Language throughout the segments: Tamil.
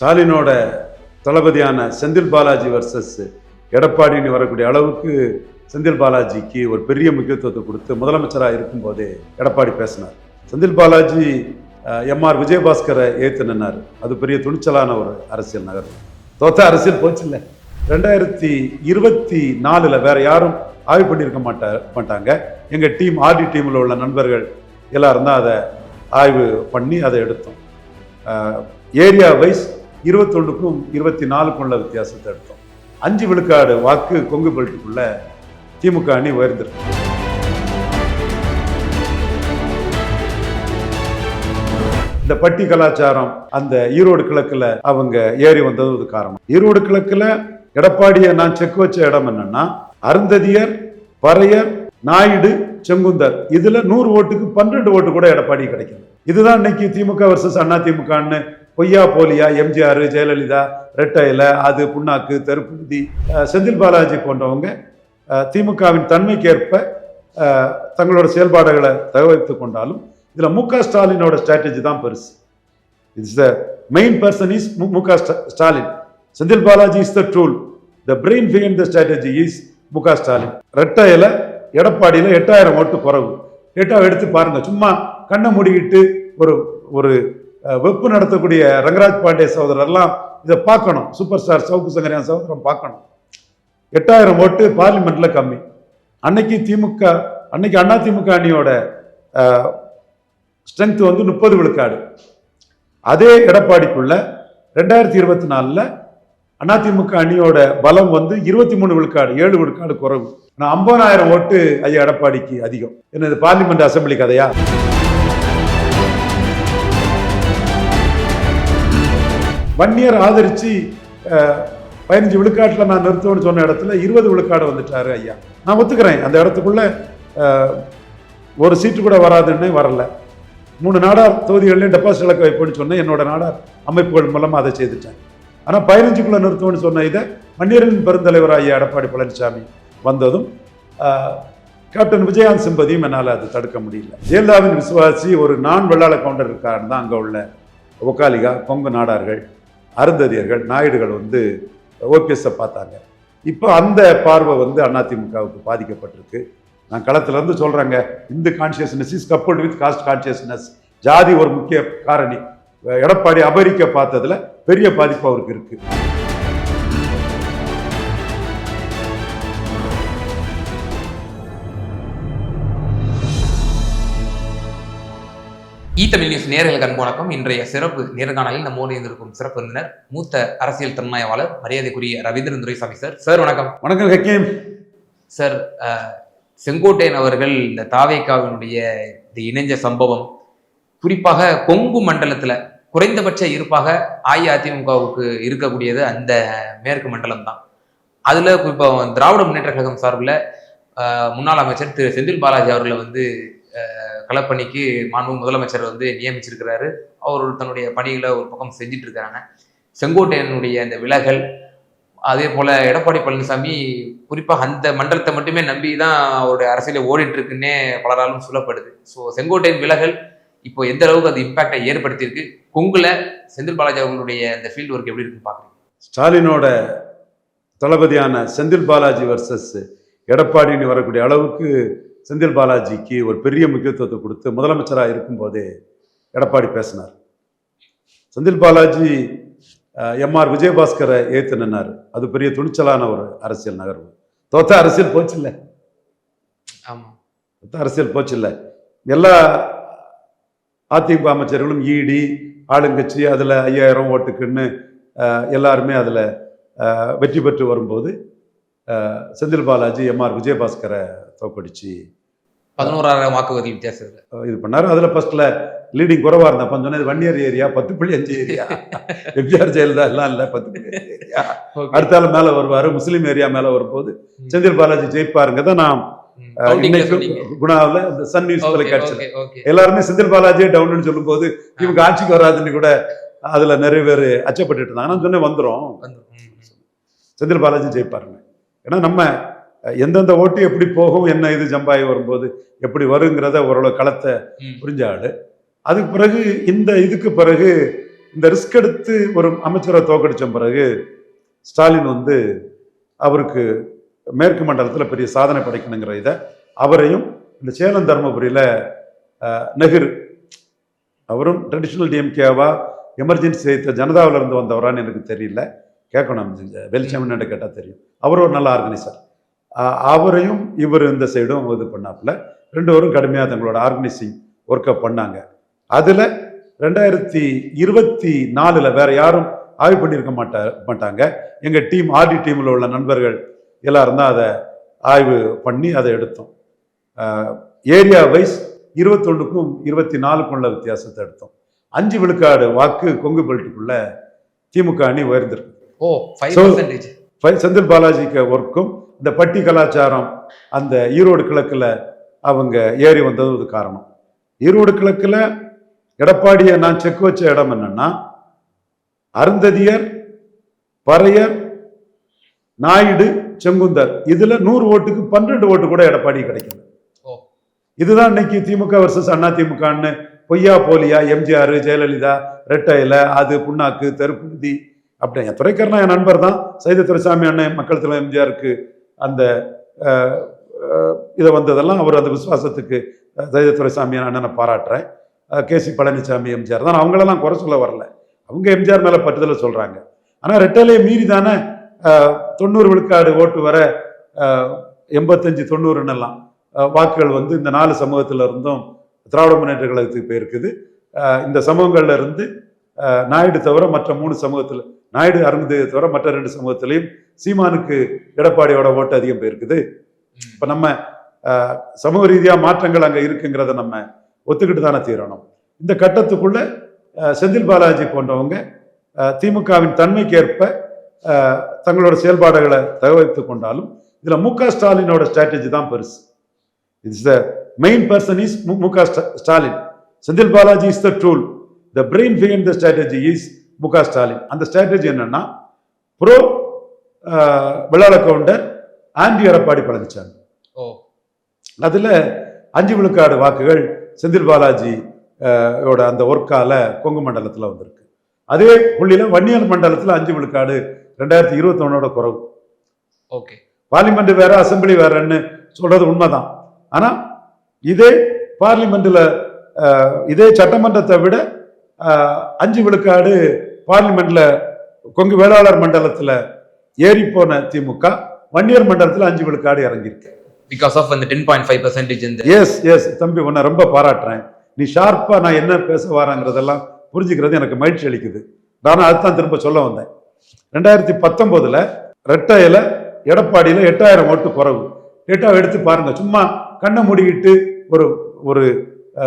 ஸ்டாலினோட தளபதியான செந்தில் பாலாஜி வர்சஸ் எடப்பாடின்னு வரக்கூடிய அளவுக்கு செந்தில் பாலாஜிக்கு ஒரு பெரிய முக்கியத்துவத்தை கொடுத்து முதலமைச்சராக இருக்கும்போதே எடப்பாடி பேசினார். செந்தில் பாலாஜி எம்ஆர் விஜயபாஸ்கரை ஏற்று நின்னார். அது பெரிய துணிச்சலான ஒரு அரசியல் நகர் தோத்த அரசியல் போச்சு இல்லை ரெண்டாயிரத்தி இருபத்தி நாலில் வேற யாரும் ஆய்வு பண்ணியிருக்க மாட்டா மாட்டாங்க. எங்கள் டீம் ஆர்டி டீமில் உள்ள நண்பர்கள் எல்லாரும் தான் அதை ஆய்வு பண்ணி அதை எடுத்தோம். ஏரியா வைஸ் இருபத்தொன்றுக்கும் இருபத்தி நாலுக்கும் உள்ள வித்தியாசத்தை எடுத்தோம். அஞ்சு விழுக்காடு வாக்கு கொங்கு பெல்ட்டுக்குள்ள திமுக அணி உயர்ந்திருக்கு. இந்த பட்டி கலாச்சாரம் அந்த ஈரோடு கிழக்குல அவங்க ஏறி வந்தது ஒரு காரணம். ஈரோடு கிழக்குல எடப்பாடியை நான் செக் வச்ச இடம் என்னன்னா அருந்ததியர் பறையர் நாயுடு செங்குந்தர். இதுல நூறு ஓட்டுக்கு பன்னெண்டு ஓட்டு கூட எடப்பாடி கிடைக்கும் இதுதான் இன்னைக்கு திமுக வர்சஸ் அண்ணா திமுகன்னு பொய்யா போலியா எம்ஜிஆர் ஜெயலலிதா ரெட்டையில அது புண்ணாக்கு தெருப்புதி செந்தில் பாலாஜி போன்றவங்க திமுகவின் தன்மைக்கேற்ப தங்களோட செயல்பாடுகளை தகவலித்து கொண்டாலும் இதில் மு க ஸ்டாலினோட ஸ்ட்ராட்டஜி தான் பெருசு. It's the main person is Mu Ka Stalin. Senthil Balaji is the tool the brain பிகைன் the strategy is Mu Ka Stalin. ரெட்டையில எடப்பாடியில் எட்டாயிரம் ஓட்டு குறவு. எட்டாவது எடுத்து பாருங்க சும்மா கண்ணை மூடிக்கிட்டு ஒரு ஒரு வெப்பு நடத்தக்கூடிய ரங்கராஜ் பாண்டே சகோதரர்லாம் இதை பார்க்கணும். சூப்பர் ஸ்டார் சவுக்கு சங்கரியான் சகோதரம் பார்க்கணும். எட்டாயிரம் ஓட்டு பார்லிமெண்ட்டில் கம்மி. அன்னைக்கு திமுக அன்னைக்கு அண்ணா திமுக அணியோட ஸ்ட்ரென்த் வந்து முப்பது விழுக்காடு. அதே எடப்பாடிக்குள்ள ரெண்டாயிரத்தி இருபத்தி நாலில் அதிமுக அணியோட பலம் வந்து இருபத்தி மூணு விழுக்காடு ஏழு விழுக்காடு குறைவு. நான் ஐம்பதாயிரம் ஓட்டு ஐயா எடப்பாடிக்கு அதிகம். என்னது பார்லிமெண்ட் அசெம்பிளி கதையா? வன்னியர் ஆதரிச்சு பதினஞ்சு விழுக்காட்டில் நான் நிறுத்துவேன்னு சொன்ன இடத்துல இருபது விழுக்காடு வந்துட்டாரு ஐயா. நான் ஒத்துக்கிறேன். அந்த இடத்துக்குள்ளே ஒரு சீட்டு கூட வராதுன்னு வரல. மூணு நாடார் தொகுதிகள்லையும் டெபாசிட் இலக்கு வைப்பேன்னு சொன்னேன். என்னோட நாடார் அமைப்புகள் மூலமாக அதை செய்துட்டேன். ஆனால் பதினஞ்சுக்குள்ளே நிறுத்துவோன்னு சொன்ன இதை மன்னியரின் பெருந்தலைவர் ஐயா எடப்பாடி பழனிசாமி வந்ததும் கேப்டன் விஜயாந்த் சிம்பதியும் என்னால் அது தடுக்க முடியல. ஜெயலலிதாவின் விசுவாசி ஒரு நான் வெள்ளாள கவுண்டர் இருக்காருன்னு தான் அங்கே உள்ள ஒக்காலிகா கொங்கு நாடார்கள் அருந்ததியர்கள் நாயுடுகள் வந்து ஓபிஎஸ்ஸை பார்த்தாங்க. இப்போ அந்த பார்வை வந்து அதிமுகவுக்கு பாதிக்கப்பட்டிருக்கு. நான் களத்துலேருந்து சொல்கிறாங்க Hindu consciousness is coupled with caste consciousness ஜாதி ஒரு முக்கிய காரணி. எடப்பாடி அமெரிக்க பார்த்ததுல பெரிய பாதிப்பு அவருக்கு இருக்குது ஈ தமிழ் நியூஸ் நேர்களுக்கு அன்பு வணக்கம். இன்றைய சிறப்பு நேர்காணலில் நம்மோடு இருந்திருக்கும் சிறப்பு விருந்தினர் மூத்த அரசியல் தன்மாயவாளர் மரியாதைக்குரிய ரவீந்திரன் துரைசாமி சார். சார் வணக்கம். வணக்கம் ஹக்கீம். சார் செங்கோட்டையன் அவர்கள் இந்த தாவேக்காவினுடைய இந்த இணைஞ்ச சம்பவம் குறிப்பாக கொங்கு மண்டலத்துல குறைந்தபட்ச இருப்பாக அஇஅதிமுகவுக்கு இருக்கக்கூடியது அந்த மேற்கு மண்டலம் தான். அதுல இப்போ திராவிட முன்னேற்ற கழகம் சார்பில் முன்னாள் அமைச்சர் திரு செந்தில் பாலாஜி அவர்களை வந்து களப்பணிக்கு மாண்பு முதலமைச்சர் வந்து நியமிச்சிருக்கிறாரு. அவர் தன்னுடைய பணிகளை ஒரு பக்கம் செஞ்சுட்டு இருக்காங்க செங்கோட்டையனுடைய அந்த விலகல் அதே போல எடப்பாடி பழனிசாமி குறிப்பாக அந்த மண்டலத்தை மட்டுமே நம்பி தான் அவருடைய அரசியலை ஓடிட்டு இருக்குன்னே பலராலும் சொல்லப்படுது. ஸோ செங்கோட்டையின் விலகல் இப்போ எந்த அளவுக்கு அது இம்பாக்டை ஏற்படுத்தியிருக்கு? கொங்குல செந்தில் பாலாஜி அவர்களுடைய அந்த ஃபீல்டு ஒர்க் எப்படி இருக்குன்னு பார்க்குறீங்க ஸ்டாலினோட தளபதியான செந்தில் பாலாஜி வர்சஸ் எடப்பாடின்னு வரக்கூடிய அளவுக்கு செந்தில் பாலாஜிக்கு ஒரு பெரிய முக்கியத்துவத்தை கொடுத்து முதலமைச்சராக இருக்கும்போதே எடப்பாடி பேசினார். செந்தில் பாலாஜி எம்ஆர் விஜயபாஸ்கரை ஏத்து நின்னார். அது பெரிய துணிச்சலான ஒரு அரசியல் நகர்வு. தோத்த அரசியல் போச்சு இல்லை ஆமா. மொத்த அரசியல் போச்சு இல்லை எல்லா அதிமுக அமைச்சர்களும் ஈடி ஆளுங்கட்சி அதில் ஐயாயிரம் ஓட்டுக்குன்னு எல்லாருமே அதில் வெற்றி பெற்று வரும்போது செந்தில் பாலாஜி எம்ஆர் விஜயபாஸ்கரை தோக்கடிச்சு பதினோராயிரம் வாக்குறுதி. அஹ், இது பண்ணார். அதில் ஃபர்ஸ்ட்ல லீடிங் குறைவாக இருந்தேன் அப்போ சொன்னது வன்னியர் ஏரியா பத்து புள்ளி அஞ்சு ஏரியா எம்ஜிஆர் ஜெயலலிதா எல்லாம் இல்லை பத்து புள்ளி ஏரியா அடுத்தால மேலே வருவார் முஸ்லீம் ஏரியா மேலே வரும்போது செந்தில் பாலாஜி ஜெயிப்பாருங்க தான் நான். குணாவில் இந்த சன் நியூஸ் தொலைக்காட்சியில். எல்லாருமே செந்தில் பாலாஜியே டவுன்னு சொல்லும்போது இவங்க ஆட்சிக்கு வராதுன்னு கூட அதுல நிறைய பேர் அச்சப்பட்டுட்டு இருந்தாங்க. நான் சொன்னேன் வந்துரும். வந்து, ம், ம். செந்தில் பாலாஜி ஜெயிப்பாருங்க ஏன்னா நம்ம எந்தெந்த ஓட்டு எப்படி போகும் என்ன இது ஜம்பாயி வரும்போது எப்படி வருங்கிறத ஓரளவு களத்தை. புரிஞ்ச ஆளு அதுக்கு பிறகு இந்த இதுக்கு பிறகு இந்த ரிஸ்க் எடுத்து ஒரு அமைச்சரை தோக்கடிச்ச பிறகு ஸ்டாலின் வந்து அவருக்கு மேற்கு மண்டலத்தில் பெரிய சாதனை படைக்கணுங்கிற இதை அவரையும் இந்த சேலம் தருமபுரியில் நெஹ்ரு அவரும் ட்ரெடிஷ்னல் டிஎம்கேவா எமர்ஜென்சி செய்த ஜனதாவுல இருந்து வந்தவரான்னு எனக்கு தெரியல. கேட்கணும் வெளிச்சமன் கேட்டால் தெரியும். அவர் ஒரு நல்ல ஆர்கனைசர் அவரையும் இவர் இந்த சைடும் இது பண்ணாப்புல. ரெண்டு பேரும் கடுமையாக தங்களோட ஆர்கனைசிங் ஒர்க்கை பண்ணாங்க. அதில் ரெண்டாயிரத்தி இருபத்தி நாலில் வேற யாரும் ஆய்வு பண்ணியிருக்க மாட்டா மாட்டாங்க. எங்கள் டீம் ஆர்டி டீமில் உள்ள நண்பர்கள் எல்லாரும் தான் அதை ஆய்வு பண்ணி அதை எடுத்தோம். ஏரியா வைஸ் இருபத்தொன்னுக்கும் இருபத்தி நாலுக்கும் உள்ள வித்தியாசத்தை எடுத்தோம். அஞ்சு விழுக்காடு வாக்கு கொங்கு பெல்ட்டுக்குள்ள திமுக அணி உயர்ந்திருக்கு. ஓ செந்தில் பாலாஜிக்கு ஒர்க்கும் இந்த பட்டி கலாச்சாரம் அந்த ஈரோடு கிழக்கில் அவங்க ஏறி வந்தது ஒரு காரணம். ஈரோடு கிழக்கில் எடப்பாடியை நான் செக் வச்ச இடம் என்னன்னா அருந்ததியர் பறையர் நாயுடு செங்குந்தர். இதுல நூறு ஓட்டுக்கு பன்னிரெண்டு ஓட்டு கூட எடப்பாடி கிடைக்கல. ஓ. இதுதான் இன்னைக்கு திமுக வர்சஸ் அண்ணா திமுகன்னு பொய்யா போலியா எம்ஜிஆர் ஜெயலலிதா ரெட்டையில அது புண்ணாக்கு தெருப்புந்தி அப்படி என் துரைக்கர்ணா என் நண்பர் தான் சைத துரைசாமி அண்ணன் மக்கள் தலைவர் எம்ஜிஆருக்கு அந்த இதை வந்ததெல்லாம் அவர் அந்த விசுவாசத்துக்கு தைதத்துறை சாமி அண்ணனை பாராட்டுறேன். கே சி பழனிசாமி எம்ஜிஆர் தான். அவங்களெல்லாம் குறை சொல்ல வரல. அவங்க எம்ஜிஆர் மேலே பட்டுதலை சொல்கிறாங்க ஆனால் ரெட்டலையை மீறி தானே தொண்ணூறு விழுக்காடு ஓட்டு வர எண்பத்தஞ்சு தொண்ணூறுன்னெல்லாம் வாக்குகள் வந்து இந்த நாலு சமூகத்தில் இருந்தும் திராவிட முன்னேற்ற கழகத்துக்கு போயிருக்குது. இந்த சமூகங்கள்ல இருந்து நாயுடு தவிர மற்ற மூணு சமூகத்தில் நாயுடு அருந்ததியை தவிர மற்ற ரெண்டு சமூகத்திலையும் சீமானுக்கு எடப்பாடியோட ஓட்டு அதிகம் போயிருக்குது. இப்ப நம்ம சமூக ரீதியா மாற்றங்கள் அங்க இருக்குங்கிறத நம்ம ஒத்துக்கிட்டு தானே தீரணும். இந்த கட்டத்துக்குள்ள செந்தில் பாலாஜி போன்றவங்க திமுகவின் தன்மைக்கேற்ப தங்களோட செயல்பாடுகளை தகவலித்துக் கொண்டாலும் இதுல மு க ஸ்டாலினோட ஸ்ட்ராட்டஜி தான் பெருசு. It's the main person is Mu Ka Stalin- Stalin. Senthil Balaji is the tool the brain behind the strategy is Mu Ka Stalin. அந்த ஸ்ட்ராட்டஜி என்னன்னா ப்ரோ விளாட கவுண்டர் ஆண்டி எடப்பாடி பழனிசாமி ஓ. அதுல அஞ்சு விழுக்காடு வாக்குகள் செந்தில் பாலாஜி யோட அந்த ஒர்க்கால கொங்கு மண்டலத்துல வந்திருக்கு. அதே புள்ளியில வன்னியர் மண்டலத்துல அஞ்சு விழுக்காடு ரெண்டாயிரத்தி இருபத்தி குறவு. ஓகே. பார்லிமெண்ட் வேற அசெம்பிளி வேறன்னு சொல்றது உண்மைதான். ஆனா இதே பார்லிமெண்ட்ல அஹ், இதே சட்டமன்றத்தை விட அஞ்சு விழுக்காடு பார்லிமெண்ட்ல கொங்கு வேளாளர் மண்டலத்துல ஏறி போன திமுக வன்னியர் மண்டலத்துல அஞ்சு விழுக்காடு இறங்கியிருக்கு. பிகாஸ் ஆஃப் அந்த டென் பாயிண்ட் ஃபைவ் பர்சன்டேஜ் இந்த எஸ் எஸ் தம்பி உன்னை ரொம்ப பாராட்டுறேன். நீ ஷார்ப்பா நான் என்ன பேச வரேங்கிறதெல்லாம் புரிஞ்சுக்கிறது எனக்கு மகிழ்ச்சி அளிக்குது. நானும் அதுதான் திரும்ப சொல்ல வந்தேன். ரெண்டாயிரத்தி பத்தொன்பதுல ரெட்டையில எடப்பாடியில எட்டாயிரம் ஓட்டு குறைவு. டேட்டா எடுத்து பாருங்க. சும்மா கண்ணை மூடிக்கிட்டு ஒரு ஒரு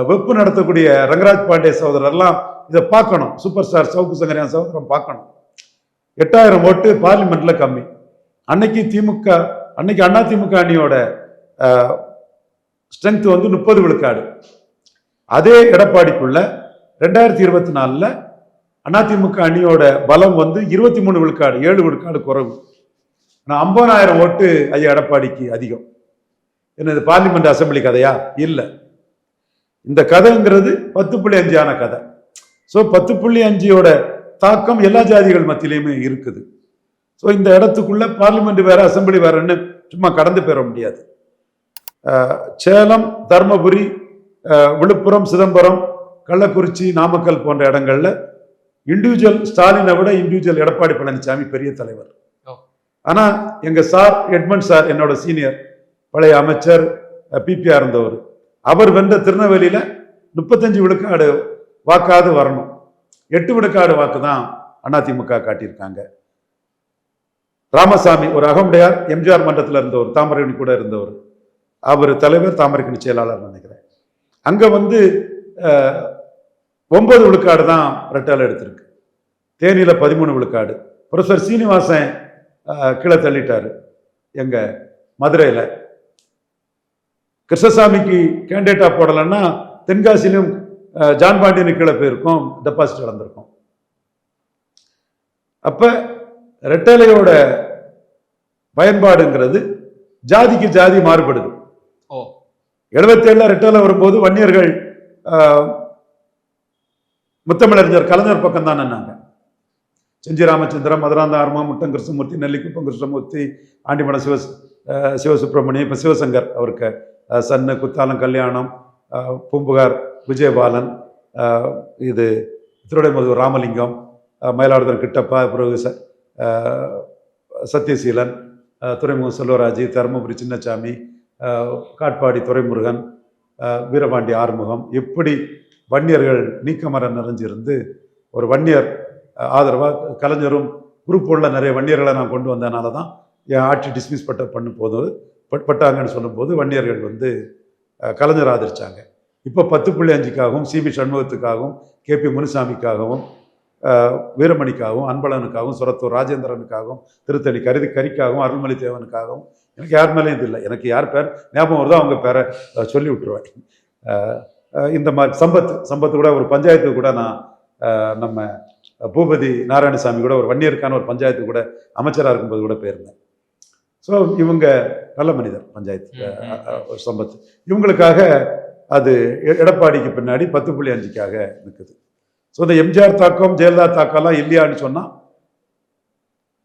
வெப்பு நடத்தக்கூடிய ரங்கராஜ் பாண்டே சகோதரர்லாம் இதை பார்க்கணும். சூப்பர் ஸ்டார் சவுக்கு சங்கரியான் சகோதரன் பார்க்கணும். எட்டாயிரம் ஓட்டு பார்லிமெண்ட்ல கம்மி. அன்னைக்கு திமுக அன்னைக்கு அண்ணா திமுக அணியோட ஸ்ட்ரென்த் வந்து முப்பது விழுக்காடு. அதே எடப்பாடிக்குள்ள ரெண்டாயிரத்தி இருபத்தி நாலுல அதிமுக அணியோட பலம் வந்து இருபத்தி மூணு விழுக்காடு ஏழு விழுக்காடு குறைவு. ஆனால் ஐம்பதாயிரம் ஓட்டு ஐயா எடப்பாடிக்கு அதிகம். என்னது பார்லிமெண்ட் அசெம்பிளி கதையா? இல்லை. இந்த கதைங்கிறது பத்து புள்ளி அஞ்சான கதை. ஸோ பத்து புள்ளி அஞ்சோட தாக்கம் எல்லா ஜாதிகள் மத்தியிலையுமே இருக்குது. ஸோ இந்த இடத்துக்குள்ள பார்லிமெண்ட் வேற அசெம்பிளி வேறன்னு சும்மா கடந்து பெற முடியாது. சேலம் தர்மபுரி விழுப்புரம் சிதம்பரம் கள்ளக்குறிச்சி நாமக்கல் போன்ற இடங்கள்ல இண்டிவிஜுவல் ஸ்டாலினை விட இண்டிவிஜுவல் எடப்பாடி பழனிசாமி பெரிய தலைவர். ஓ. ஆனா எங்க சார் எட்மண்ட் சார் என்னோட சீனியர் பழைய அமைச்சர் பிபிஆர் இருந்தவர். அவர் வென்ற திருநெல்வேலியில முப்பத்தஞ்சு விழுக்காடு வாக்காவது வரணும். எட்டு விழுக்காடு வாக்கு தான் அதிமுக காட்டியிருக்காங்க. ராமசாமி ஒரு அகமுடையார் எம்ஜிஆர் மன்றத்தில் இருந்தவர் தாமரைக்கணி கூட இருந்தவர். அவர் தலைவர் தாமரைக்கணி செயலாளர் நினைக்கிறேன். அங்கே வந்து ஒன்பது விழுக்காடு தான் ரெட்டால எடுத்திருக்கு. தேனியில் பதிமூணு விழுக்காடு. ப்ரொஃபசர் சீனிவாசன் கீழே தள்ளிட்டார். எங்கள் மதுரையில். கிருஷ்ணசாமிக்கு கேண்டிடேட்டா போடலைன்னா தென்காசியிலும் ஜான் பாண்டியனுக்கு கீழே போயிருக்கும் டெபாசிட் இழந்திருக்கும் அப்ப ரெட்டலையோட பயன்பாடுங்கிறது ஜாதிக்கு ஜாதி மாறுபடுது. ஓ. எழுபத்தேழுல ரெட்டலை வரும்போது வன்னியர்கள் முத்தமிழறிஞர் கலைஞர் பக்கம் தான் நின்னாங்க. செஞ்சி ராமச்சந்திரன் மதுராந்த ஆர்மம் முட்டம் கிருஷ்ணமூர்த்தி நெல்லிக்குப்பம் கிருஷ்ணமூர்த்தி ஆண்டிமடம் சிவ சிவசுப்பிரமணியம் இப்போ சிவசங்கர் அவருக்கு சன்னு குத்தாலம் கல்யாணம் பூம்புகார் விஜயபாலன் இது திருடைமதுவர் ராமலிங்கம் மயிலாடுதுறை கிட்டப்பா பிறகு ச சத்யசீலன் துறைமுகம் செல்வராஜ் தருமபுரி சின்னசாமி காட்பாடி துரைமுருகன் வீரபாண்டி ஆறுமுகம். இப்படி வன்னியர்கள் நீக்கமர நிறைஞ்சிருந்து ஒரு வன்னியர் ஆதரவாக கலைஞரும் குரூப் உள்ள நிறைய வன்னியர்களை நான் கொண்டு வந்தனால தான் என் ஆட்சி டிஸ்மிஸ் பட்ட பண்ணும் போது பட்டாங்கன்னு சொல்லும்போது வன்னியர்கள் வந்து கலைஞர் ஆதரிச்சாங்க. இப்போ பத்து புள்ளி அஞ்சுக்காகவும் சிபி சண்முகத்துக்காகவும் கேபி முனுசாமிக்காகவும் அஹ், வீரமணிக்காகவும் அன்பழகனுக்காகவும் சுரத்தூர் ராஜேந்திரனுக்காகவும் திருத்தணி கருதி கரிக்காகவும் அருள்மொழி தேவனுக்காகவும் எனக்கு யார் மேலேயும் இது இல்லை. எனக்கு யார் பேர் ஞாபகம் வருதோ அவங்க பேரை சொல்லி விட்டுருவேன். இந்த மாதிரி சம்பத் சம்பத்து கூட ஒரு பஞ்சாயத்து கூட நான் நம்ம பூபதி நாராயணசாமி கூட ஒரு வன்னியருக்கான ஒரு பஞ்சாயத்து கூட அமைச்சராக இருக்கும்போது கூட போயிருந்தேன். ஸோ இவங்க நல்ல மனிதர் பஞ்சாயத்து சம்பத். இவங்களுக்காக அது எடப்பாடிக்கு பின்னாடி பத்து புள்ளி அஞ்சுக்காக நிற்குது ஸோ இந்த எம்ஜிஆர் தாக்கம் ஜெயலலிதா தாக்கம்லாம் இல்லையான்னு சொன்னால்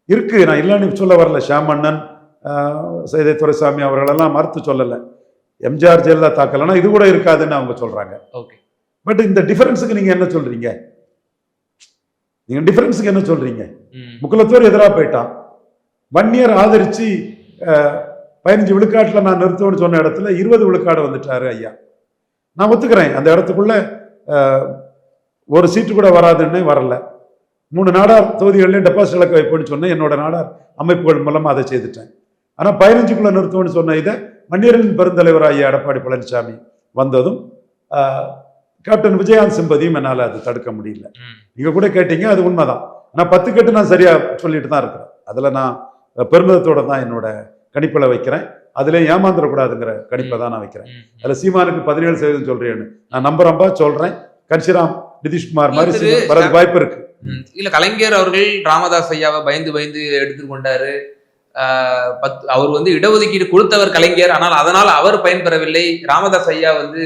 இருக்கு. நான் இல்லைன்னு சொல்ல வரல. ஷாமண்ணன் ஆஹ், சைதை துரைசாமி அவர்களெல்லாம் மறுத்து சொல்லலை. எம்ஜிஆர் ஜெயலலிதா தாக்கலைன்னா இது கூட இருக்காதுன்னு அவங்க சொல்றாங்க. ஓகே. பட் இந்த டிஃபரன்ஸுக்கு நீங்க என்ன சொல்றீங்க? நீங்க டிஃபரன்ஸுக்கு என்ன சொல்றீங்க? ம். முக்குலத்தோர் எதிராக போயிட்டான் வன்னியர் ஆதரிச்சு அஹ், பதினஞ்சு விழுக்காட்டில் நான் நிறுத்துவேன்னு சொன்ன இடத்துல இருபது விழுக்காடு வந்துட்டாரு ஐயா. நான் ஒத்துக்கிறேன். அந்த இடத்துக்குள்ள ஒரு சீட்டு கூட வராதுன்னு வரல. மூணு நாடார் தொகுதிகள்லையும் டெபாசிட் இழக்க வைப்பேன்னு சொன்னேன் என்னோட நாடார் அமைப்புகள் மூலமா அதை செய்துட்டேன். ஆனால் பதினஞ்சுக்குள்ள நிறுத்துவேன்னு சொன்ன இதை மன்னியரின் பெருந்தலைவர் ஐயா எடப்பாடி பழனிசாமி வந்ததும் கேப்டன் விஜயகாந்த் சிம்பதியும் என்னால் அது தடுக்க முடியல. ம். நீங்க கூட கேட்டீங்க அது உண்மைதான். நான் பத்து கட்டு நான் சரியா சொல்லிட்டு தான் இருக்கிறேன். அதுல நான் பெருமிதத்தோட தான் என்னோட கணிப்பில் வைக்கிறேன். அதுல ஏமாந்துடக்கூடாதுங்கிற கணிப்பை தான் நான் வைக்கிறேன். அதுல சீமானுக்கு பதினேழு சதவீதம் சொல்றேன்னு நான் நம்புறம்பா சொல்றேன் கன்சிராம் நிதிஷ்குமார் மாதிரி வரதுக்கு வாய்ப்பு இருக்கு. இல்ல கலைஞர் அவர்கள் ராமதாஸ் ஐயாவை பயந்து பயந்து எடுத்துக்கொண்டாரு பத் அவர் வந்து இடஒதுக்கீடு கொடுத்தவர் கலைஞர். ஆனால் அதனால் அவர் பயன்பெறவில்லை. ராமதாஸ் ஐயா வந்து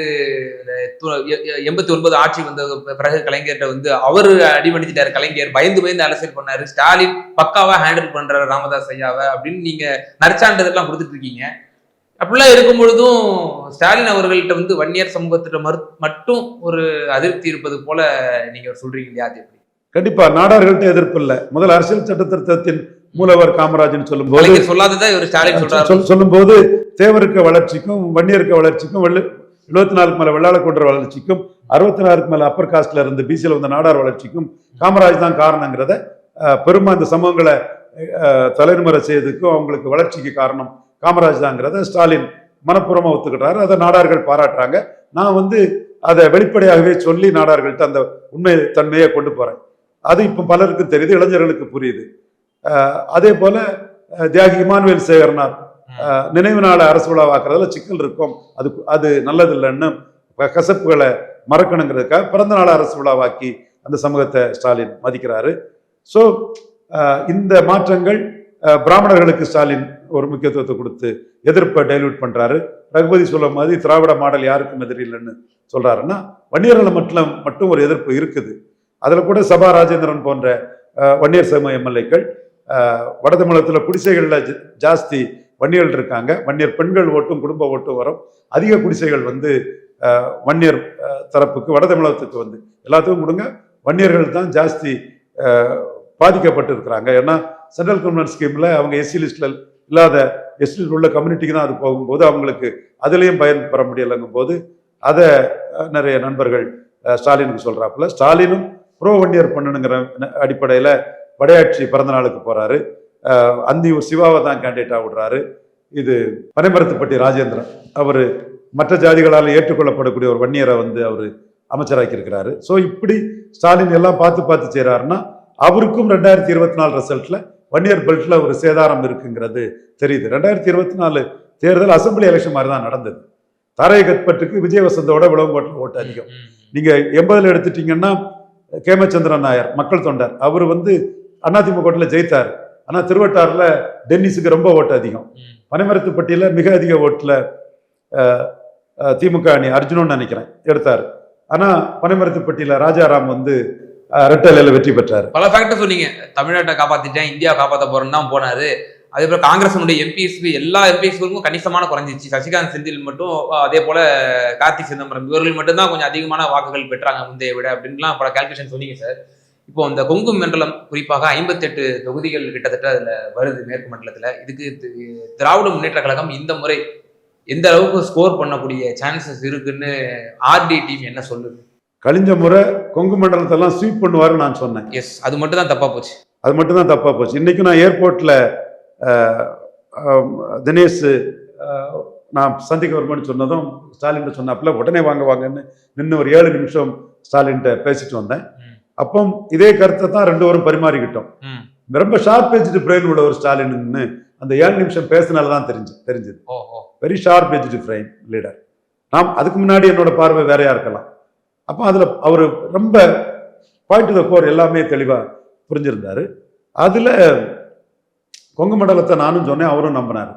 எண்பத்தி ஒன்பது ஆட்சி வந்த பிறகு கலைஞர்கிட்ட வந்து அவர் அடிபணிச்சிட்டாரு கலைஞர் பயந்து பயந்து அரசியல் பண்ணாரு. ஸ்டாலின் பக்காவா ஹேண்டில் பண்றாரு ராமதாஸ் ஐயாவை அப்படின்னு நீங்க நற்சான்றதெல்லாம் கொடுத்துட்டு இருக்கீங்க அப்படிலாம் இருக்கும் பொழுதும் ஸ்டாலின் அவர்கள்ட்ட வந்து வன்னியர் சமூகத்திட்ட மறு மட்டும் ஒரு அதிருப்தி இருப்பது போல நீங்க சொல்றீங்க இல்லையா? அது எப்படி? கண்டிப்பா. நாடார்கள்ட்ட எதிர்ப்பு இல்லை. முதல் அரசியல் சட்ட திருத்தத்தின் மூலவர் காமராஜ்னு சொல்லும்போது கலைஞர் சொல்லாததா இவர் ஸ்டாலின் சொல்றாரு? சொல் சொல்லும்போது தேவருக்க வளர்ச்சிக்கும் வன்னியருக்க வளர்ச்சிக்கும் வெள்ளு எழுபத்தி நாலுக்கு மேல வெள்ளாள கொன்ற வளர்ச்சிக்கும் அறுபத்தி நாலுக்கு மேல அப்பர் காஸ்ட்ல இருந்து பிசியில் வந்த நாடார் வளர்ச்சிக்கும் காமராஜ் தான் காரணங்கிறத பெருமா இந்த சமூகங்களை தலைமுறை செய்யறதுக்கும் அவங்களுக்கு வளர்ச்சிக்கு காரணம் காமராஜ் தாங்கிறத ஸ்டாலின் மனப்பூர்வமா ஒத்துக்கிட்டாரு. அதை நாடார்கள் பாராட்டுறாங்க. நான் வந்து அதை வெளிப்படையாகவே சொல்லி நாடார்கள்ட்ட அந்த உண்மை தன்மையை கொண்டு போறேன். அது இப்போ பலருக்கு தெரியுது இளைஞர்களுக்கு புரியுது. அதே போல தியாகி இமானுவேல் சேகர்னார் அஹ், நினைவு நாளை அரசு விழாவாக்குறதுல சிக்கல் இருக்கும். அது அது நல்லதில்லைன்னு கசப்புகளை மறக்கணுங்கிறதுக்காக பிறந்த நாள் அரசு விழாவாக்கி அந்த சமூகத்தை ஸ்டாலின் மதிக்கிறாரு. ஸோ இந்த மாற்றங்கள் பிராமணர்களுக்கு ஸ்டாலின் ஒரு முக்கியத்துவத்தை கொடுத்து எதிர்ப்பை டைல்யூட் பண்றாரு. ரகுபதி சொல்ல மாதிரி திராவிட மாடல் யாருக்கும் எதிரி இல்லைன்னு சொல்றாருன்னா வன்னியர்களை மட்டும் மட்டும் ஒரு எதிர்ப்பு இருக்குது. அதுல கூட சபா ராஜேந்திரன் போன்ற வன்னியர் சமூக எம்எல்ஏக்கள் வட தமிழகத்தில் குடிசைகளில் ஜாஸ்தி வன்னியர்கள் இருக்காங்க. வன்னியர் பெண்கள் ஓட்டும் குடும்ப ஓட்டும் வரும். அதிக குடிசைகள் வந்து வன்னியர் தரப்புக்கு வட தமிழகத்துக்கு வந்து. எல்லாத்துக்கும் கொடுங்க. வன்னியர்கள் தான் ஜாஸ்தி பாதிக்கப்பட்டு இருக்கிறாங்க. ஏன்னா சென்ட்ரல் கவர்மெண்ட் ஸ்கீமில் அவங்க எஸ்சி லிஸ்டில் இல்லாத எஸ்டியில் உள்ள கம்யூனிட்டிக்கு தான் அது போகும்போது அவங்களுக்கு அதுலேயும் பயன் பெற முடியலைங்கும் போது அதை நிறைய நண்பர்கள் ஸ்டாலினுக்கு சொல்கிறாப்புல ஸ்டாலினும் ப்ரோ வன்னியர் பண்ணணுங்கிற அடிப்படையில் வடையாட்சி பிறந்த நாளுக்கு போறாரு. அஹ், அந்தியூர் சிவாவை தான் கேண்டிடேட்டாக விடுறாரு. இது பனைமரத்துப்பட்டி ராஜேந்திரன். அவர் மற்ற ஜாதிகளால் ஏற்றுக்கொள்ளப்படக்கூடிய ஒரு வன்னியரை வந்து அவர் அமைச்சராக்கி இருக்கிறாரு ஸோ இப்படி ஸ்டாலின் எல்லாம் பார்த்து பார்த்து செய்கிறாருன்னா அவருக்கும் ரெண்டாயிரத்தி இருபத்தி நாலு ரிசல்ட்ல வன்னியர் பெல்ட்ல ஒரு சேதாரம் இருக்குங்கிறது தெரியுது. ரெண்டாயிரத்தி இருபத்தி நாலு தேர்தல் அசெம்பிளி எலெக்ஷன் மாதிரி தான் நடந்தது. தாரையகத்பட்டுக்கு விஜய் வசந்தோட விளவங்கோட்டில் ஓட்டு அதிகம். ம், நீங்க எண்பதுல எடுத்துட்டீங்கன்னா கேமச்சந்திரன் நாயர் மக்கள் தொண்டர். அவர் வந்து அதிமுக ஓட்டுல ஜெயித்தார். ஆனா திருவட்டாறுல டென்னிஸுக்கு ரொம்ப ஓட்டு அதிகம். பனைமரத்துப்பட்டியில மிக அதிக ஓட்டுல திமுக அணி அர்ஜுனன் நினைக்கிறேன் எடுத்தார். ஆனா பனைமரத்துப்பட்டியில ராஜாராம் வந்து ரெட்டலையில வெற்றி பெற்றாரு. பல ஃபேக்டர் சொன்னீங்க. தமிழ்நாட்டை காப்பாத்திட்டேன் இந்தியா காப்பாத்த போறேன்னு தான் போனாரு. அதே போல காங்கிரஸினுடைய எம்பிஎஸ்க்கு எல்லா எம்பிஎஸ்க்கும் கணிசமான குறைஞ்சிச்சு சசிகாந்த் செந்தில் மட்டும் அதே போல கார்த்திக் சிதம்பரம் இவர்கள் மட்டும்தான் கொஞ்சம் அதிகமான வாக்குகள் பெற்றாங்க முந்தைய விட அப்படின்லாம் பல கால்குலேஷன் சொன்னீங்க சார் இப்போ அந்த கொங்கு மண்டலம் குறிப்பாக ஐம்பத்தெட்டு தொகுதிகள் கிட்டத்தட்ட அதுல வருது மேற்கு மண்டலத்துல. இதுக்கு திராவிட முன்னேற்ற கழகம் இந்த முறை எந்த அளவுக்கு ஸ்கோர் பண்ணக்கூடிய சான்சஸ் இருக்குன்னு ஆர்டி டீம் என்ன சொல்லுது? கழிஞ்ச முறை கொங்கு மண்டலத்தெல்லாம் ஸ்வீப் பண்ணுவாருன்னு நான் சொன்னேன். எஸ் அது மட்டும் தான் தப்பா போச்சு. அது மட்டும் தான் தப்பா போச்சு. இன்னைக்கு நான் ஏர்போர்ட்ல தினேஷ் நான் சந்திக்க வருமானு சொன்னதும் ஸ்டாலின் சொன்னாப்புல உடனே வாங்க வாங்கன்னு நின்று ஒரு ஏழு நிமிஷம் ஸ்டாலின்ட்ட பேசிட்டு வந்தேன். அப்போ இதே கருத்தை தான் ரெண்டு பேரும் பரிமாறிக்கிட்டோம். ரொம்ப ஷார்ப் ஏஜ்டு பிரெயின் உள்ள ஒரு ஸ்டாலின்னு அந்த ஏழு நிமிஷம் பேசினால தான் தெரிஞ்சு தெரிஞ்சது. Very sharp aged brain leader நாம் அதுக்கு முன்னாடி என்னோட பார்வை வேறையா இருக்கலாம் அப்போ அதில் அவர் ரொம்ப பாயிண்ட் த கோர் எல்லாமே தெளிவாக புரிஞ்சிருந்தாரு. அதில் கொங்கு மண்டலத்தை நானும் சொன்னேன் அவரும் நம்பினார்.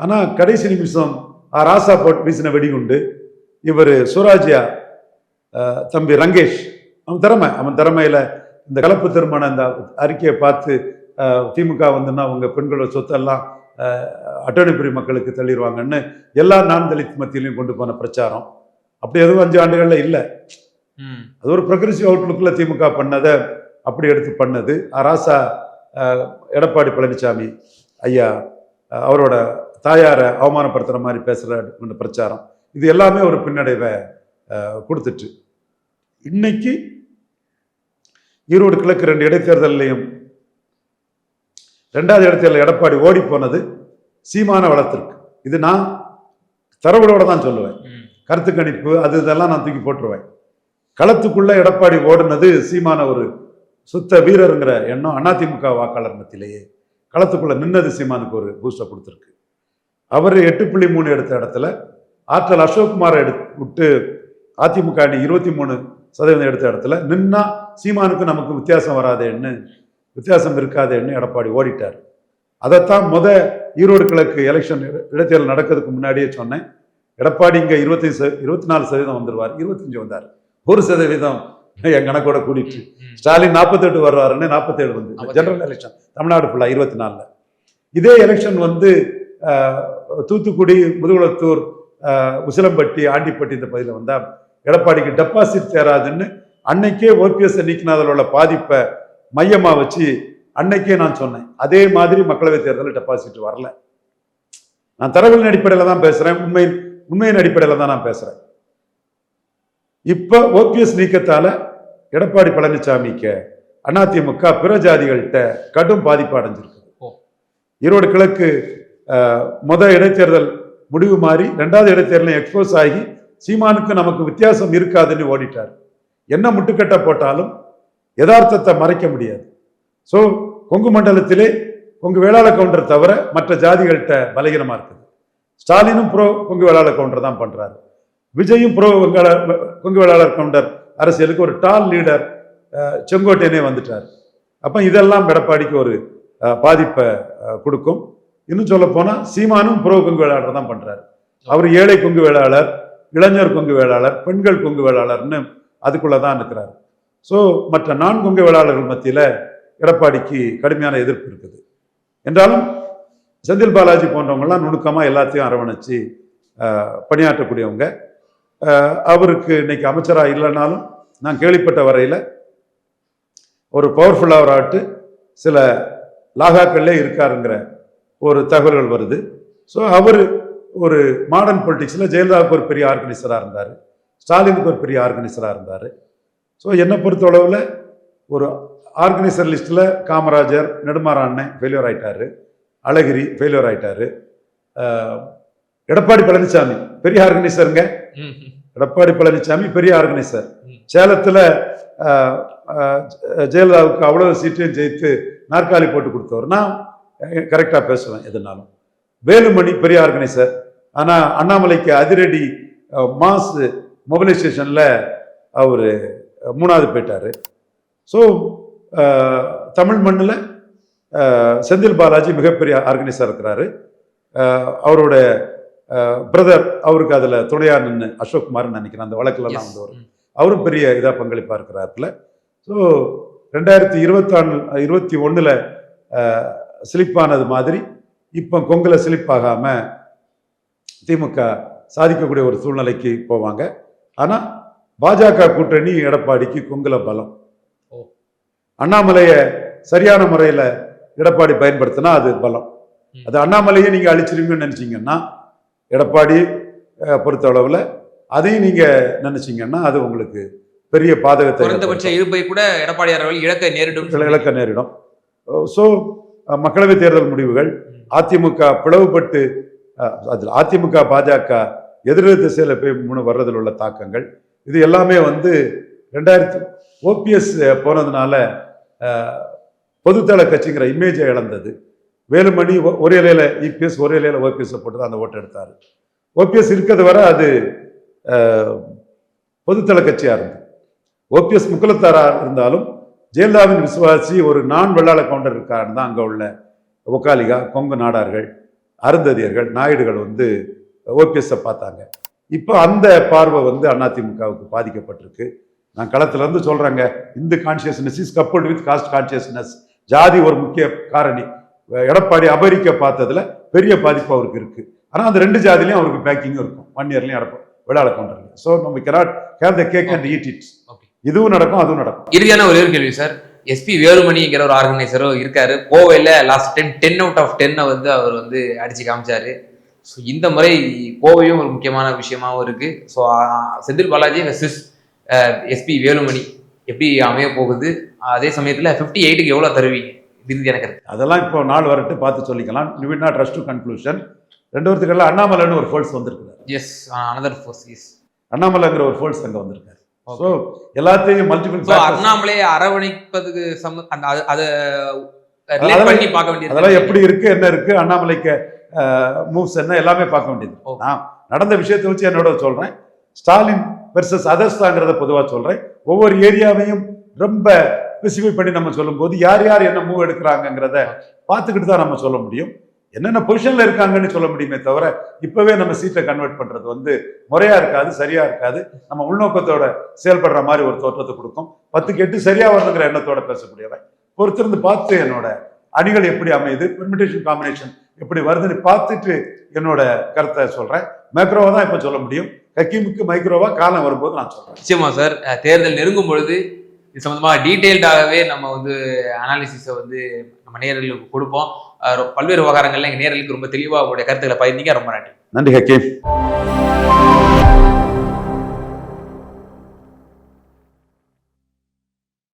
ஆனால் கடைசி நிமிஷம் ஆ, ராசா போட் வீசின வெடிகுண்டு இவர் சுராஜ்யா தம்பி ரங்கேஷ் அவன் திறமை அவன் திறமையில இந்த கலப்பு திருமண இந்த அறிக்கையை பார்த்து திமுக வந்துன்னா அவங்க பெண்களோட சொத்தெல்லாம் அட்டணிப்புரி மக்களுக்கு தள்ளிடுவாங்கன்னு எல்லா நான் தலித் மத்தியிலையும் கொண்டு போன பிரச்சாரம். அப்படி எதுவும் அஞ்சு ஆண்டுகள்ல இல்லை. அது ஒரு ப்ரொக்ரெசிவ் அவுட்லுக்கில் திமுக பண்ணதை அப்படி எடுத்து பண்ணது. ராசா எடப்பாடி பழனிசாமி ஐயா அவரோட தாயாரை அவமானப்படுத்துகிற மாதிரி பேசுகிற பிரச்சாரம். இது எல்லாமே ஒரு பின்னடைவை கொடுத்துட்டு. இன்னைக்கு ஈரோடு கிழக்கு ரெண்டு இடைத்தேர்தல்லையும் ரெண்டாவது இடத்துல எடப்பாடி ஓடி போனது சீமான வளத்திற்கு. இது நான் தரவுகளோட தான் சொல்லுவேன். கருத்து கணிப்பு அது இதெல்லாம் நான் தூக்கி போட்டுருவேன். களத்துக்குள்ள எடப்பாடி ஓடுனது சீமான ஒரு சுத்த வீரருங்கிற எண்ணம் அதிமுக வாக்காளர் மத்தியிலேயே களத்துக்குள்ள நின்னது சீமானுக்கு ஒரு பூஸ்டை கொடுத்துருக்கு. அவர் எட்டு புள்ளி மூணு எடுத்த இடத்துல ஆற்றல் அசோக்குமாரை எடு விட்டு அதிமுக அணி இருபத்தி மூணு சதவீதம் எடுத்த இடத்துல நின்னா சீமானுக்கு நமக்கு வித்தியாசம் வராதேன்னு வித்தியாசம் இருக்காதேன்னு எடப்பாடி ஓடிட்டார். அதைத்தான் முத ஈரோடு கிழக்கு எலெக்ஷன் இடைத்தேர்தல் நடக்கிறதுக்கு முன்னாடியே சொன்னேன். எடப்பாடி இங்க இருபத்தி இருபத்தி நாலு சதவீதம் வந்துருவார். இருபத்தஞ்சு வந்தார். ஒரு சதவீதம் என் கணக்கோட கூடிட்டு. ஸ்டாலின் நாற்பத்தெட்டு வருவாருன்னு நாற்பத்தேழு வந்து. ஜெனரல் எலெக்ஷன் தமிழ்நாடு ஃபுல்லா இருபத்தி நாலுல. இதே எலெக்ஷன் வந்து தூத்துக்குடி முதுகுளத்தூர் உசிலம்பட்டி ஆண்டிப்பட்டி இந்த பகுதியில் வந்தா எடப்பாடிக்கு டெபாசிட் சேராதுன்னு அன்னைக்கே ஓபிஎஸ் நீக்கினதில் உள்ள பாதிப்பை மையமா வச்சு அன்னைக்கே நான் சொன்னேன். அதே மாதிரி மக்களவைத் தேர்தலில் டெபாசிட் வரல. நான் தரவின் அடிப்படையில் தான் பேசுறேன். உண்மை உண்மையின் அடிப்படையில் தான் நான் பேசுறேன். இப்ப ஓபிஎஸ் நீக்கத்தால எடப்பாடி பழனிசாமிக்கு அதிமுக பிற ஜாதிகள்கிட்ட கடும் பாதிப்பு அடைஞ்சிருக்கு. ஈரோடு கிழக்கு முத இடைத்தேர்தல் முடிவு மாறி ரெண்டாவது இடைத்தேர்தலும் எக்ஸ்போஸ் ஆகி சீமானுக்கு நமக்கு வித்தியாசம் இருக்காதுன்னு ஓடிட்டார். என்ன முட்டுக்கட்டை போட்டாலும் யதார்த்தத்தை மறைக்க முடியாது. ஸோ கொங்கு மண்டலத்திலே கொங்கு வேளாள கவுண்டர் தவிர மற்ற ஜாதிகள்கிட்ட பலகீனமா இருக்குது. ஸ்டாலினும் ப்ரோ கொங்கு வேளாள கவுண்டர் தான் பண்றாரு. விஜயும் ப்ரோ கொங்கு வேளாளர் கவுண்டர் அரசியலுக்கு ஒரு டால் லீடர் செங்கோட்டையனே வந்துட்டார். அப்போ இதெல்லாம் எடப்பாடிக்கு ஒரு பாதிப்பை கொடுக்கும். இன்னும் சொல்ல போனால் சீமானும் ப்ரோ கொங்கு வேளாளர் தான் பண்றாரு. அவர் ஏழை கொங்கு வேளாளர் இளைஞர் கொங்கு வேளாளர் பெண்கள் கொங்கு வேளாளர்னு அதுக்குள்ள தான் இருக்கிறார். ஸோ மற்ற நான் கொங்கு வேளாளர்கள் மத்தியில் எடப்பாடிக்கு கடுமையான எதிர்ப்பு இருக்குது. என்றாலும் செந்தில் பாலாஜி போன்றவங்கெல்லாம் நுணுக்கமாக எல்லாத்தையும் அரவணைச்சு பணியாற்றக்கூடியவங்க. அவருக்கு இன்னைக்கு அமைச்சராக இல்லைனாலும் நான் கேள்விப்பட்ட வரையில் ஒரு பவர்ஃபுல்லாக ஒரு ஆட்டு சில லாகாக்கள்லே இருக்காருங்கிற ஒரு தகவல்கள் வருது. ஸோ அவர் ஒரு மாடர்ன் பொலிட்டிக்ஸில் ஜெயலலிதாவுக்கு ஒரு பெரிய ஆர்கனைசராக இருந்தார். ஸ்டாலினுக்கு ஒரு பெரிய ஆர்கனைசராக இருந்தார். ஸோ என்னை பொறுத்தளவில் ஒரு ஆர்கனைசர் லிஸ்ட்டில் காமராஜர் நெடுமாற அண்ணன் ஃபெயிலியர் ஆயிட்டாரு. அழகிரி ஃபெயிலியர் ஆகிட்டார் எடப்பாடி பழனிசாமி பெரிய ஆர்கனைசருங்க எடப்பாடி பழனிசாமி பெரிய ஆர்கனைசர் சேலத்தில் ஜெயலலிதாவுக்கு அவ்வளோ சீட்டையும் ஜெயித்து நாற்காலி போட்டு கொடுத்தவர். நான் கரெக்டாக பேசுவேன் எதுனாலும். வேலுமணி பெரிய ஆர்கனைசர் ஆனால் அண்ணாமலைக்கு அதிரடி மாஸ் மொபிலைசேஷனில் அவர் மூணாவது போயிட்டார். ஸோ தமிழ் மண்ணில் செந்தில் பாலாஜி மிகப்பெரிய ஆர்கனைசர் இருக்கிறாரு. அவரோட பிரதர் அவருக்கு அதில் துணையாக நின்று அசோக் குமார்னு நினைக்கிறேன். அந்த வழக்குலலாம் Yes. வந்தவர். ம். அவரும் பெரிய இதாக பங்களிப்பாக இருக்கிறாருல ஸோ ரெண்டாயிரத்தி இருபத்தாண்டு இருபத்தி ஒன்றில் ஸ்லிப்பானது மாதிரி இப்போ கொங்கில் ஸ்லிப் ஆகாமல் திமுக சாதிக்கக்கூடிய ஒரு சூழ்நிலைக்கு போவாங்க ஆனால் பாஜக கூட்டணி எடப்பாடிக்கு கொங்குல பலம். அண்ணாமலையை சரியான முறையில் எடப்பாடி பயன்படுத்தினா அது பலம். அது அண்ணாமலையை நீங்கள் அழிச்சிருவீங்கன்னு நினச்சிங்கன்னா எடப்பாடி அஹ், பொறுத்தளவில் அதையும் நீங்கள் நினச்சிங்கன்னா அது உங்களுக்கு பெரிய பாதகத்தை குறைந்தபட்ச இருப்பை கூட எடப்பாடியார் அவர்கள் இழக்க நேரிடும் ஏற்படுத்தும். இழக்க நேரிடும் ஸோ மக்களவைத் தேர்தல் முடிவுகள். அதிமுக பிளவுபட்டு அதில் அதிமுக பாஜக எதிரெதிர் திசையில் போய் முன்னு வர்றதில் உள்ள தாக்கங்கள். இது எல்லாமே வந்து ரெண்டாயிரத்தி ஓபிஎஸ் போனதுனால பொதுத்தள கட்சிங்கிற இமேஜை இழந்தது. வேலுமணி ஒ- ஒரு இலையில் இபிஎஸ் ஒரு இலையில் ஓபிஎஸ் போட்டு தான் அந்த ஓட்டை எடுத்தார். ஓபிஎஸ் இருக்கிறது வர அது பொதுத்தள கட்சியாக இருந்தது. ஓபிஎஸ் முக்குலத்தாரா இருந்தாலும் ஜெயலலிதாவின் விசுவாசி ஒரு நான் வெள்ளாள கவுண்டர் இருக்காருன்னு தான் அங்கே உள்ள ஒக்காலிகா கொங்கு நாடார்கள் அருந்ததியர்கள் நாயுடுகள் வந்து ஓபிஎஸ்ஸை பார்த்தாங்க. இப்போ அந்த பார்வை வந்து அதிமுகவுக்கு பாதிக்கப்பட்டிருக்கு. நான் களத்துல இருந்து சொல்றேங்க Hindu consciousness is coupled with caste consciousness ஜாதி ஒரு முக்கிய காரணி. எடப்பாடி அமெரிக்க பார்த்ததுல பெரிய பாதிப்பு அவருக்கு இருக்கு. ஆனா அந்த ரெண்டு ஜாதிலையும் அவருக்கு பேக்கிங்கும் இருக்கும். ஒன் இயர்லையும் எடப்பா விளையாட கவுண்டர்லையும் ஸோ நம்ம cannot have the cake and eat it. இதுவும் நடக்கும் அதுவும் நடக்கும். இறுதியான ஒரு கேள்வி சார் எஸ்பி வேலுமணிங்கிற ஒரு ஆர்கனைசரும் இருக்காரு. கோவையில் last time ten out of டென்னை வந்து அவர் வந்து அடிச்சு காமிச்சாரு. ஸோ இந்த முறை கோவையும் ஒரு முக்கியமான விஷயமாவும் இருக்கு. So Senthil Balaji versus SP Velumani எப்படி அமைய போகுது? அதே சமயத்தில் ஃபிஃப்டி எயிட்டுக்கு எவ்வளோ தருவீங்க? இது எனக்கு அதெல்லாம் இப்போ நாள் வரட்டு பார்த்து சொல்லிக்கலாம். You will not rush to conclusion ரெண்டு வருத்துக்கள்ல அண்ணாமலைன்னு ஒரு ஃபோல்ஸ் வந்திருக்கிறார் எஸ் அனதர் ஃபோர்ஸ் இஸ் அண்ணாமலைங்கிற ஒரு ஃபோல்ஸ் அங்கே வந்திருக்காரு. ஸோ எல்லாத்தையும் மல்டிபிள் அண்ணாமலையை அரவணைப்பதுக்கு சம்ம அந்த அது- பண்ணி பார்க்க வேண்டியது அதெல்லாம் எப்படி இருக்கு என்ன இருக்கு அண்ணாமலைக்கு மூவ்ஸ் என்ன எல்லாமே பார்க்க வேண்டியது. நான் நடந்த விஷயத்தை வச்சு என்னோட சொல்றேன். ஸ்டாலின் வெர்சஸ் அதர்ஸ்தாங்கிறத பொதுவாக சொல்றேன். ஒவ்வொரு ஏரியாவையும் ரொம்ப ஸ்பெசிஃபை பண்ணி நம்ம சொல்லும்போது யார் யார் என்ன மூவ் எடுக்கிறாங்கங்கிறத பார்த்துக்கிட்டு தான் நம்ம சொல்ல முடியும். என்னென்ன பொசிஷன்ல இருக்காங்கன்னு சொல்ல முடியுமே தவிர இப்பவே நம்ம சீட்டை கன்வெர்ட் பண்றது வந்து முறையா இருக்காது சரியா இருக்காது. நம்ம உள்நோக்கத்தோட செயல்படுற மாதிரி ஒரு தோற்றத்தை கொடுக்கும். பத்துக்கு எட்டு சரியா வரணுங்கிற எண்ணத்தோட பேசக்கூடியவன். பொறுத்திருந்து பார்த்து என்னோட அணிகள் எப்படி அமையுது பெர்மிட்டேஷன் காம்பினேஷன் எப்படி வருதுன்னு பார்த்துட்டு என்னோட கருத்தை சொல்றேன். மைக்ரோவா தான் இப்போ சொல்ல முடியும். ஹக்கீமுக்கு மைக்ரோவா காலம் வரும்போது நான் சொல்றேன். நிச்சயமா சார். தேர்தல் நெருங்கும் பொழுது இது சம்மந்தமாக டீட்டெயில்டாகவே நம்ம வந்து அனாலிசிஸை வந்து நம்ம நேரலுக்கு கொடுப்போம். பல்வேறு விவகாரங்கள்ல எங்க நேரலுக்கு ரொம்ப தெளிவா உங்களுடைய கருத்துக்களை பகிர்ந்தீங்க. ரொம்ப நன்றி. நன்றி ஹக்கீம்.